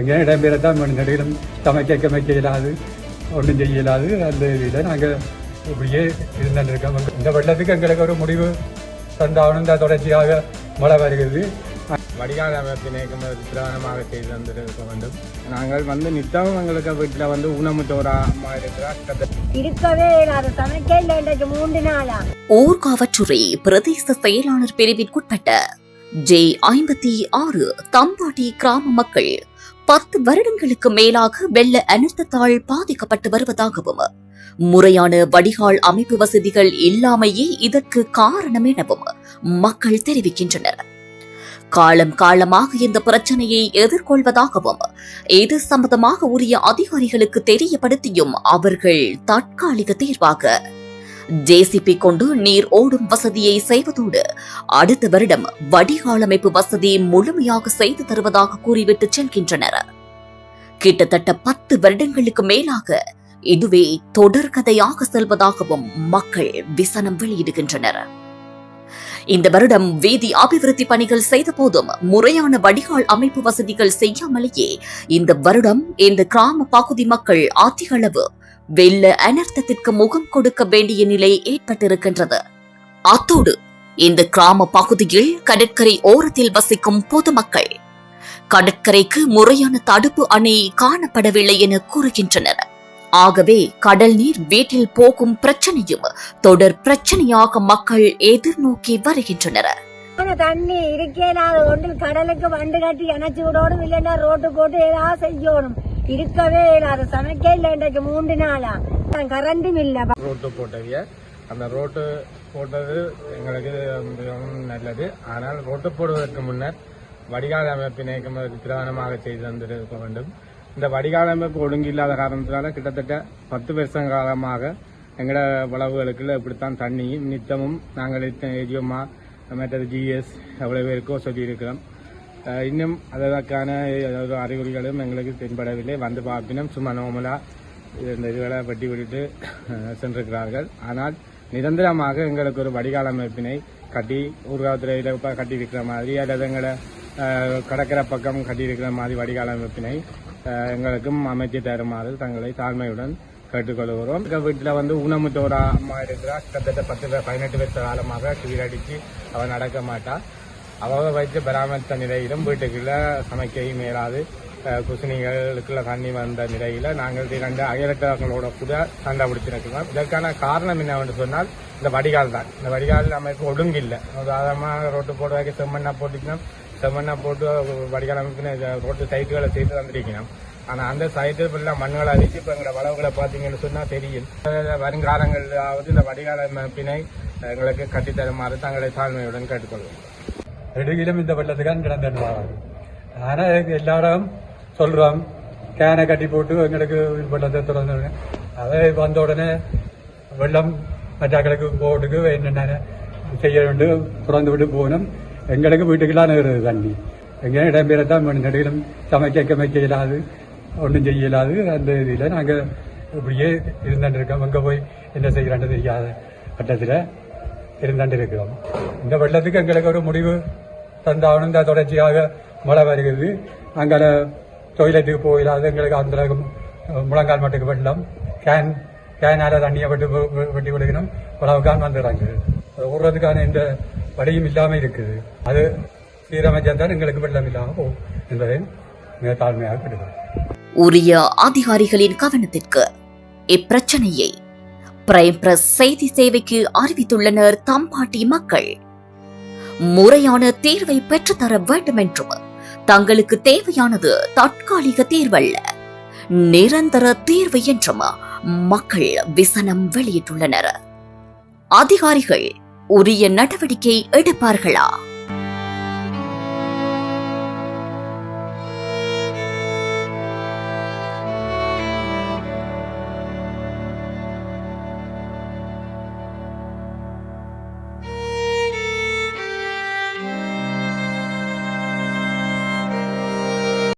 எங்கே இடம்பெறத்தான் நடுவிலும் சமைக்க கமைக்க இயலாது ஒன்றும் செய்ய இயலாது அந்த இதில் நாங்கள் இப்படியே இருந்துட்டு இருக்கோம். இந்த வெள்ளத்துக்கு எங்களுக்கு ஒரு முடிவு தந்தாவணும் இந்த தொடர்ச்சியாக மழை வருகிறது. வடிகால் அமைப்பினை பிரதானமாக செய்து வந்திருக்க வேண்டும். நாங்கள் வந்து நித்தம் எங்களுக்கு வீட்டில் வந்து ஊனமுற்றோரா அம்மா இருக்கிறார் கிட்டத்தட்ட இருக்கவே இல்லாத சமைக்க இல்லை இன்றைக்கு மூன்று நாளா. ஊர்காவற்றுறை பிரதேச செயலாளர் பிரிவிற்குட்பட்ட ஜே ஐம்பத்தி ஆறு தம்பாட்டி கிராம மக்கள் பத்து வருடங்களுக்கு மேலாக வெள்ள அனர்த்தத்தால் பாதிக்கப்பட்டு வருவதாகவும் முறையான வடிகால் அமைப்பு வசதிகள் இல்லாமையே இதற்கு காரணம் எனவும் மக்கள் தெரிவிக்கின்றனர். காலம் காலமாக இந்த பிரச்சனையை எதிர்கொள்வதாகவும் இது சம்பந்தமாக உரிய அதிகாரிகளுக்கு தெரியப்படுத்தியும் அவர்கள் தற்காலிக தீர்வாக ஜேசிபி கொண்டு நீர் ஓடும் வசதியை செய்வதோடு அடுத்த வருடம் வடிகாலமைப்பு வசதி முழுமையாக செய்து தருவதாக கூறிவிட்டு செல்கின்றனர். கிட்டத்தட்ட பத்து வருடங்களுக்கு மேலாக இதுவே தொடர்கதையாக செல்வதாகவும் மக்கள் விசனம் வெளியிடுகின்றனர். இந்த வருடம் வீதி அபிவிருத்தி பணிகள் செய்த போதும் முறையான வடிகால் அமைப்பு வசதிகள் செய்யாமலேயே இந்த வருடம் இந்த கிராம பகுதி மக்கள் அதிகளவு அளவு வெள்ள அனர்த்தத்திற்கு முகம் கொடுக்க வேண்டிய நிலை ஏற்பட்டிருக்கின்றது. அத்தோடு இந்த கிராம பகுதியில் கடற்கரை ஓரத்தில் வசிக்கும் பொதுமக்கள் கடற்கரைக்கு முறையான தடுப்பு அணை காணப்படவில்லை என கூறுகின்றனர். ஆகவே கடல் நீர் வீட்டில் போகும் பிரச்சனையும் தொடர் பிரச்சனையாக மக்கள் எதிர்நோக்கி வருகின்றனர். தண்ணி இருக்கே இல்லாத ஒன்றில் கடலுக்கு வண்டு கட்டி இணைச்சி விடணும் இல்லைன்னா ரோட்டு போட்டு ஏதாவது செய்யணும். இருக்கவே இல்லாத சமைக்க இல்லை இன்றைக்கு மூன்று நாளா. கரண்டும் இல்லை. ரோட்டு போட்டவிய அந்த ரோட்டு போட்டது எங்களுக்கு மிகவும் நல்லது. ஆனால் ரோட்டு போடுவதற்கு முன்னர் வடிகால் அமைப்பினை பிரதானமாக செய்து வந்திருக்க வேண்டும். இந்த வடிகால் அமைப்பு ஒழுங்கு இல்லாத காரணத்தினால கிட்டத்தட்ட பத்து வருஷம் காலமாக எங்களோட வளவுகளுக்குள்ள இப்படித்தான் தண்ணியும் நித்தமும் நாங்கள் ஏஜிஎம்மா மற்றது ஜிஎஸ் எவ்வளவு பேருக்கோ சொல்லியிருக்கிறோம். இன்னும் அதற்கான ஏதாவது அறிகுறிகளும் எங்களுக்கு தென்படவில்லை. வந்து பார்ப்பினும் சும்மா நோமலா இந்த இதுகளை வெட்டி விட்டுட்டு சென்றிருக்கிறார்கள். ஆனால் நிரந்தரமாக எங்களுக்கு ஒரு வடிகால் அமைப்பினை கட்டி ஊர்காவத்துறையில் கட்டி இருக்கிற மாதிரி அல்லது எங்களை கடற்கரை பக்கம் கட்டி இருக்கிற மாதிரி வடிகால் அமைப்பினை எங்களுக்கும் அமைத்து தருமாறு தங்களை தாழ்மையுடன் கேட்டுக்கொள்கிறோம் எங்கள் வீட்டில் வந்து ஊனமுத்தோரா அம்மா இருக்கிறா கிட்டத்தட்ட பத்து பதினெட்டு வருஷ காலமாக கீழடிச்சு அவள் நடக்க மாட்டா அவ வைத்து பராமரித்த நிலையிலும் வீட்டுக்குள்ள சமைக்கவும் மேலாது குசினிகளுக்குள்ள தண்ணி வந்த நிலையில நாங்கள் இரண்டு அயலட்டங்களோட கூட சண்டை பிடிச்சிருக்கிறோம். இதற்கான காரணம் என்னவென்று சொன்னால் இந்த வடிகால் தான். இந்த வடிகால் அமைப்பு ஒடுங்கில்லை இல்லை உதாரணமாக ரோட்டு போடுவதற்கு செம்மண்ணா போட்டுக்கணும். செம்மண்ணா போட்டு வடிகால் அமைப்பின ரோட்டு சைட்டுகளை செய்து தந்திருக்கணும். ஆனா அந்த சைட்டு ஃபுல்லாக மண்களை அடிச்சு இப்போ எங்களோட வளவுகளை பார்த்தீங்கன்னு சொன்னா தெரியும். வருங்காலங்களாவது வருங்காலங்களிலாவது இந்த வடிகால் அமைப்பினை எங்களுக்கு கட்டித்தருமாறு தங்களை தாழ்மையுடன் கேட்டுக்கொள்வோம். நெடுகிலும் இந்த வெள்ளத்துக்கு தான் கிடந்துட்டு ஆனால் எல்லாரும் சொல்கிறோம் கேனை கட்டி போட்டு எங்களுக்கு வெள்ளத்தை திறந்து அதை வந்த உடனே வெள்ளம் மற்றாக்களுக்கு போட்டுக்கு என்னென்ன செய்ய வேண்டும் திறந்து விட்டு போகணும். எங்களுக்கு வீட்டுக்கெல்லாம் நேருது தண்ணி. எங்கே இடம்பெறத்தான் வேணும். நெடுகிலும் சமைக்க கமைக்க இயலாது ஒன்றும் செய்ய இயலாது. அந்த இதில் நாங்கள் இப்படியே இருந்துட்டு இருக்கோம். அங்கே போய் என்ன செய்கிறான்னு தெரியாத கட்டத்தில் இருந்தாண்டு இருக்கிறோம். இந்த வெள்ளத்துக்கு எங்களுக்கு ஒரு முடிவு தந்தாவணும் இந்த தொடர்ச்சியாக மழை வருகிறது. அங்கே டொய்லெட்டுக்கு போயிடாது எங்களுக்கு அந்த அளவுக்கு முழங்கால் மட்டுக்கு வெள்ளம். கேன் கேனால தண்ணியை வெட்டு வெட்டி விடுக்கணும் உழவுக்கான் வந்துடுறாங்க. விடுறதுக்கான எந்த வழியும் இல்லாமல் இருக்குது. அது சீரமைச்சிருந்தால் எங்களுக்கு வெள்ளம் இல்லாமல் போகும் என்பதை மிக தாழ்மையாக கேட்டுக்கிறோம் உரிய அதிகாரிகளின் கவனத்திற்கு இப்பிரச்சனையை பிரைம் பிரஸ் செய்தி சேவைக்கு அறிவித்துள்ளனர் தம்பாட்டி மக்கள். முறையான தீர்வை பெற்றுத்தர வேண்டும் என்றும் தங்களுக்கு தேவையானது தற்காலிக தீர்வல்ல. நிரந்தர தீர்வு என்றும் மக்கள் விசனம் வெளியிட்டுள்ளனர். அதிகாரிகள் உரிய நடவடிக்கை எடுப்பார்களா?